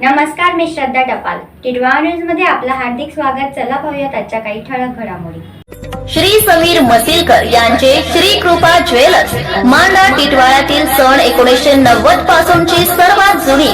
नमस्कार मी श्रद्धा टपाल. टिडवा न्यूजमध्ये आपलं हार्दिक स्वागत. चला पाहूयात आजच्या काही ठळक घडामोडी. श्री समीर मसिलकर यांचे श्री कृपा ज्वेलर्स. मांडा टिटवाळ्यातील सन एकोणीसशे नव्वद पासूनची सर्वात जुनी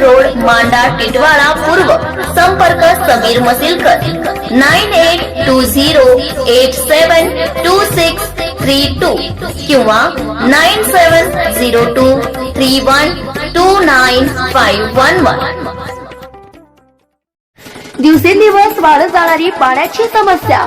रोड मांडा टिटवाळा पूर्व. संपर्क Samir Masilkar. Nine eight two zero eight seven two six three two किंवा nine seven zero two three one two nine five one one. दिवसेंदिवस वाढत जाणारी पाण्याची समस्या.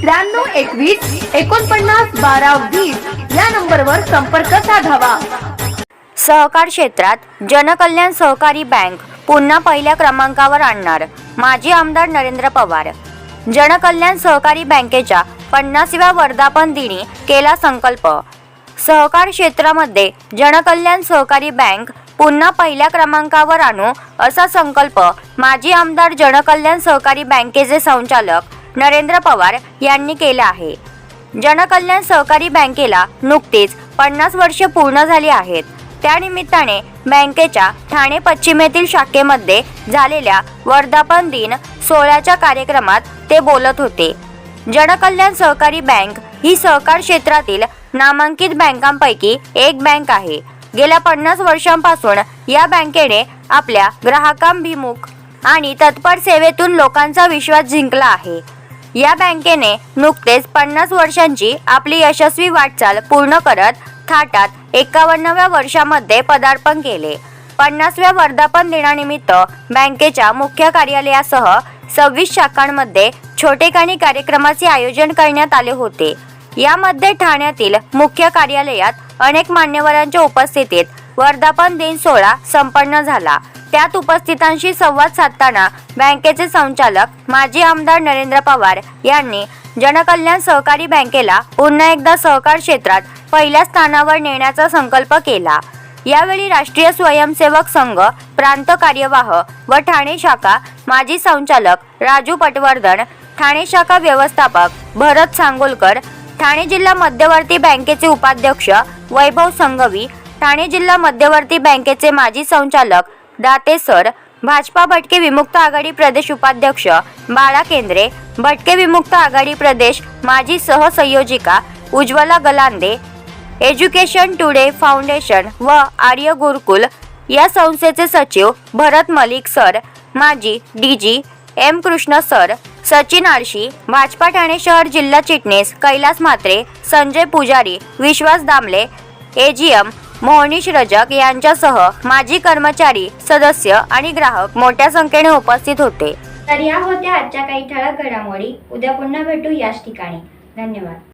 त्र्याण्णव एकवीस एकोणपन्नास बारा वीस या नंबरवर संपर्क साधावा. सहकार क्षेत्रात जनकल्याण सहकारी बँक पुन्हा पहिल्या क्रमांकावर आणणार. माजी आमदार नरेंद्र पवार. जनकल्याण सहकारी बँकेच्या पन्नासव्या वर्धापन दिनी केला संकल्प. सहकार क्षेत्रामध्ये जनकल्याण सहकारी बँक पुन्हा पहिल्या क्रमांकावर आणू असा संकल्प माजी आमदार जनकल्याण सहकारी बँकेचे संचालक नरेंद्र पवार यांनी केला आहे. जनकल्याण सहकारी बँकेला नुकतीच पन्नास वर्षे पूर्ण झाली आहेत. त्यानिमित्ताने बँकेच्या ठाणे पश्चिमेतील शाखेमध्ये झालेल्या वर्धापन दिन सोहळ्याच्या कार्यक्रमात ते बोलत होते. जनकल्याण सहकारी बँक ही सहकार क्षेत्रातील नामांकित बँकांपैकी एक बँक आहे. गेल्या पन्नास वर्षांपासून या बँकेने आपल्या ग्राहकांभिमुख आणि तत्पर सेवेतून लोकांचा विश्वास जिंकला आहे. या बँकेने नुकतेच पन्नास वर्षांची आपली यशस्वी वाटचाल पूर्ण करत थाटात एकावन्नव्या वर्षामध्ये पदार्पण केले. पन्नासव्या वर्धापन दिनानिमित्त बँकेच्या मुख्य कार्यालयासह सव्वीस शाखांमध्ये छोटेखानी कार्यक्रमाचे आयोजन करण्यात आले होते. यामध्ये ठाण्यातील मुख्य कार्यालयात अनेक मान्यवरांच्या उपस्थितीत वर्धापन दिन सोहळा संपन्न झाला. त्यात उपस्थितांशी संवाद साधताना बँकेचे संचालक माजी आमदार नरेंद्र पवार यांनी जनकल्याण सहकारी बँकेला पुन्हा एकदा सहकार क्षेत्रात पहिल्या स्थानावर नेण्याचा संकल्प केला. यावेळी राष्ट्रीय स्वयंसेवक संघ प्रांत कार्यवाह व ठाणे शाखा माजी संचालक राजू पटवर्धन ठाणे शाखा व्यवस्थापक भरत सांगोलकर ठाणे जिल्हा मध्यवर्ती बँकेचे उपाध्यक्ष वैभव संघवी ठाणे जिल्हा मध्यवर्ती बँकेचे माजी संचालक दाते सर भाजपा भटके विमुक्त आघाडी प्रदेश उपाध्यक्ष बाळा केंद्रे भटके विमुक्त आघाडी प्रदेश माजी सहसंयोजिका उज्ज्वला गलांदे एज्युकेशन टुडे फाउंडेशन व आर्य गुरुकुल या संस्थेचे सचिव भरत मलिक सर माजी D G M Krishna sir Sachin Alshi BJP Thane शहर जिल्हा चिटणीस कैलास म्हात्रे संजय पुजारी विश्वास दामले एजीएम मोहनीश रजक यांच्यासह माजी कर्मचारी सदस्य आणि ग्राहक मोठ्या संख्येने उपस्थित होते. तर या होत्या आजच्या काही ठळक घडामोडी. उद्या पुन्हा भेटू याच ठिकाणी. धन्यवाद.